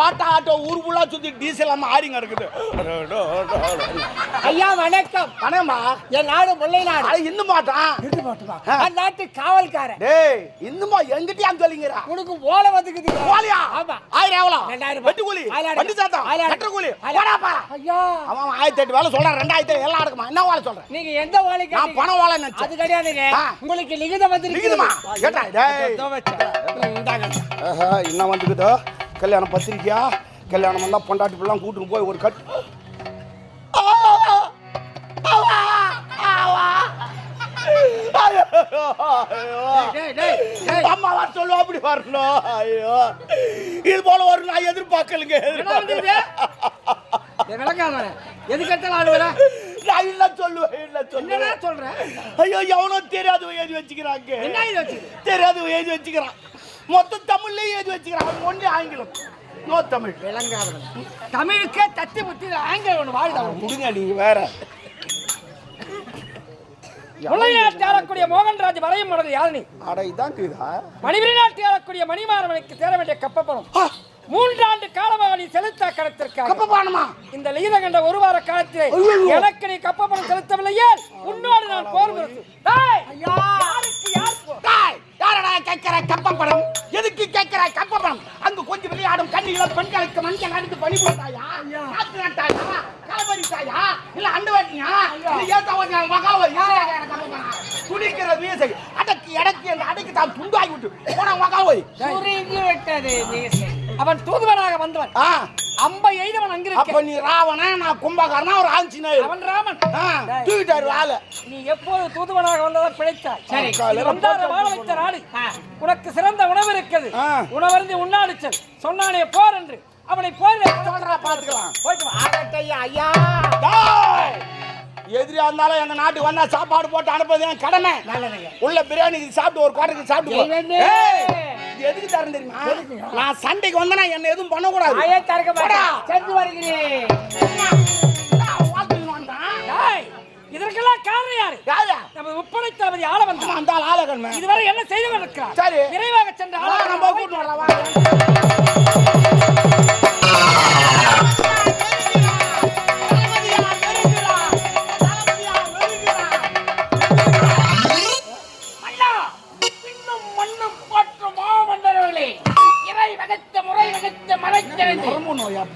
ஓட்ட ஆட்டோ ஊர் ஃபுல்லா சுத்தி டீசல் இல்லாம ஆடிங்க இருக்குது. ஐயா வணக்கம். பணமா என் நாடு முல்லை நாடு. அது இன்னும் மாட்டான் இருந்து போட்டுமா அந்நாட்டு காவல்காரன். டேய் இன்னுமா எங்கிட்டயாம் சொல்லிங்கிறா உனக்கு ஓலை வந்துக்குது போலியா ஆமா. ஆயிரம் எவ்வளோ? ரெண்டாயிரம். வெட்டு கூலி. வண்டி சாத்தம். ஆயிரம் கட்டுற கூலி. போடாப்பா ஐயா. அவன் ஆயிரத்தி எட்டு வேலை சொல்றான். ரெண்டாயிரத்தி எல்லாம் அடக்குமா என்ன வேலை சொல்றேன் நீங்க எந்த ஓலை நான்? பணம் வேலை நினைச்சேன். அது கிடையாதுங்க. உங்களுக்கு லிகிதம் வந்து லிகிதமா? கேட்டா, டேய். ஆஹா, என்ன வந்துக்குதோ? கல்யாணம் பத்திரிக்கையா? கல்யாணம் வந்தா பொண்டாட்டி பிள்ளாம் கூட்டிட்டு போய் ஒரு கட் அம்மா வர சொல்லுவா அப்படி வரணும். ஐயோ. இது போல வரும் நான் எதிர்பார்க்கலுங்க எது கேட்டாலும் ஆளுவர நான் இல்ல சொல்லுவேன் இல்ல சொல்லுவேன். சொல்றேன் ஐயோ எவனோ தெரியாத எழுதி வச்சுக்கிறாங்க. தெரியாத எழுதி வச்சுக்கிறான். மொத்த தமிழ்லயே எழுதி வச்சுக்கிறான் ஒன்றே ஆங்கிலம். நோ தமிழ். விளங்காதவன். தமிழுக்கே தத்தி முத்தி ஆங்கிலம் ஒன்று வாழ்தா முடிங்க நீங்க வேற. முல்லை நாட்டு ஆளக்கூடிய மோகன்ராஜ் வரையும் மனது யாழினி அட இதான் இருக்குதா மணிபுரி நாட்டு ஆளக்கூடிய மணிமாறவனுக்கு சேர வேண்டிய கப்பப்பணம். மூன்றாண்டு காலமாக நீ செலுத்த கடத்திற்காக கப்ப இந்த லிகித கண்ட ஒரு வார காலத்திலே. எனக்கு நீ செலுத்தவில்லையே. அடித்து பணி போட்டாயா? காத்து நட்டாயா? இல்ல அண்டு வெட்டியா? இல்ல ஏத்தா வந்து மகாவை துடிக்கிற வீசை அடக்கி அடக்கி அந்த அடக்கி தான் துண்டாகி விட்டு. போன மகாவை சுருங்கி விட்டது மீசை. அவன் தூதுவனாக வந்தவன். அம்பை எய்தவன் அங்கிருக்க. அப்ப நீ ராவணா நான் கும்பகர்ணா ஒரு ஆஞ்சநேயர். அவன் ராமன். தூக்கிட்டாரு ஆளு. நீ எப்போது தூதுவனாக வந்ததா பிழைத்தாய் சரி. வந்தார வாழ வைத்த நாடு. உனக்கு சிறந்த உணவு இருக்குது. உணவருந்தி உண்ணாடு செல் சொன்னானே போர் என்று. அவனை போர் சொல்றா பாத்துக்கலாம் போயிட்டு வா. ஆகட்டையா, ஐயா! எதிரியா இருந்தாலும் எங்க நாட்டுக்கு வந்தா சாப்பாடு போட்டு அனுப்புறது என் கடமை. உள்ள பிரியாணி சாப்பிட்டு ஒரு குவாட்டருக்கு சாப்பிட்டு எதுக்கு தரேன் தெரியுமா நான் சண்டைக்கு வந்தா என்ன எதுவும் பண்ணக்கூடாது ஆயே திறக்க போடா. மாட்டேன் சென்று வருகிறேன் வந்தான். இதற்கெல்லாம் காரணம் யாரு யாரு? நமது முப்படை தளபதி ஆள வந்தான் அந்த ஆள் ஆளகன்மை. இதுவரை என்ன செய்து கொண்டிருக்கிறார் சரி. விரைவாக சென்று ஆள நம்ம கூட்டிட்டு வரலாம்,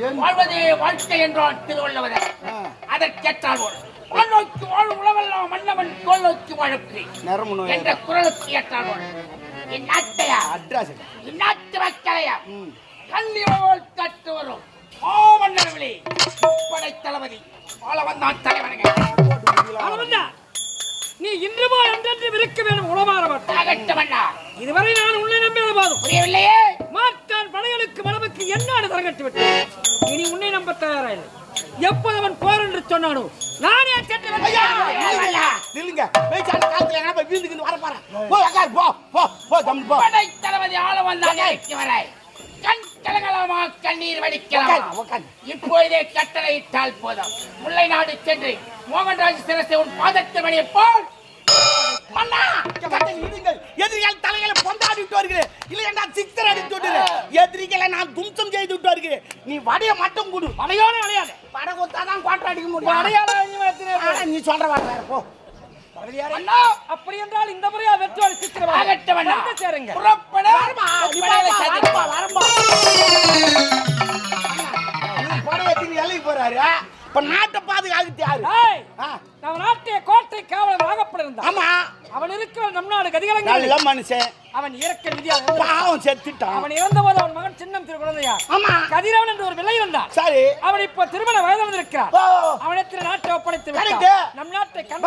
வாழ்வதே வாழ்க்கை என்றால் திருவள்ளுவர். அதற்கேற்றால் போல் வாழ்நோக்கி வாழும் உலகெல்லாம் மன்னவன் நோக்கி வாழக்கிறேன் என்ற குரலுக்கு ஏற்றால் போல் இந்நாட்டையா அட்ரஸ் இந்நாட்டு மக்களையா? படை தளபதி வாழ வந்தான் தலைவனுங்க நீ இன்று போல் என்றென்றும் இருக்க வேண்டும் உளமாற இதுவரை நான் உன்னை நம்பியது போதும். புரியவில்லையே? மனமுக்கு என்னாடு தரங்கட்டு விட்டு இனி உன்னை நம்ப தயாரா இல்லை எப்போது அவன் போர் என்று சொன்னானோ நானே வந்தேன். நில்லுங்க, காலத்துல போய் போறேன். போய் உக்காரு, போ, போ, போ, தம்பி, போ. படை தளபதி ஆள வந்தாங்க வரை கண் கலங்கலாமா கண்ணீர் வடிக்கலாம். இப்பொழுதே கட்டளை இட்டால் போதும் முல்லை நாடு சென்று மோகன்ராஜ் சிரசை உன் பாதத்து மணியை போல் மன்னா. எதிரிகள் தலைகளை பொந்தாடி விட்டு வருகிறேன். இல்லை என்றால் சிக்ஸர் அடித்து விடுகிறேன். நான் தும்சம் செய்து விட்டு வருகிறேன். நீ வடைய மட்டும் கொடு. அடையோடு அடையாது வடை கொடுத்தாதான் கோட்டை அடிக்க முடியும். ஆனா, நீ சொல்ற வேற, போ. அப்படி என்றால் இந்த முறையா வெற்றி ஆகட்டும் சேருங்க. புறப்பட. வரமா, நீ வரமா, வரமா, வரமா. நீ படைய தீனி எல்லைக்கு போறாரு. இப்ப நாட்டை பாதுகாத்து யாரு? நம்ம நாட்டிய கோட்டை காவலர் நாகப்பட இருந்தான் ஆமா. அவன் இருக்கிற நம் நாடு கதிகலங்கள் நல்ல மனுஷன். அவன் இறக்க நிதியாக பாவம் செத்துட்டான். அவன் இறந்தபோது அவன் மகன் சின்னம் திரு குழந்தையா? ஆமா. கதிரவன் என்று ஒரு விலை இருந்தான். சரி. அவன் இப்போ திருமண வயது வந்திருக்கிறார் ஓ. அவனிடத்தில் நாட்டை ஒப்படைத்து நம் நாட்டை. கண்டு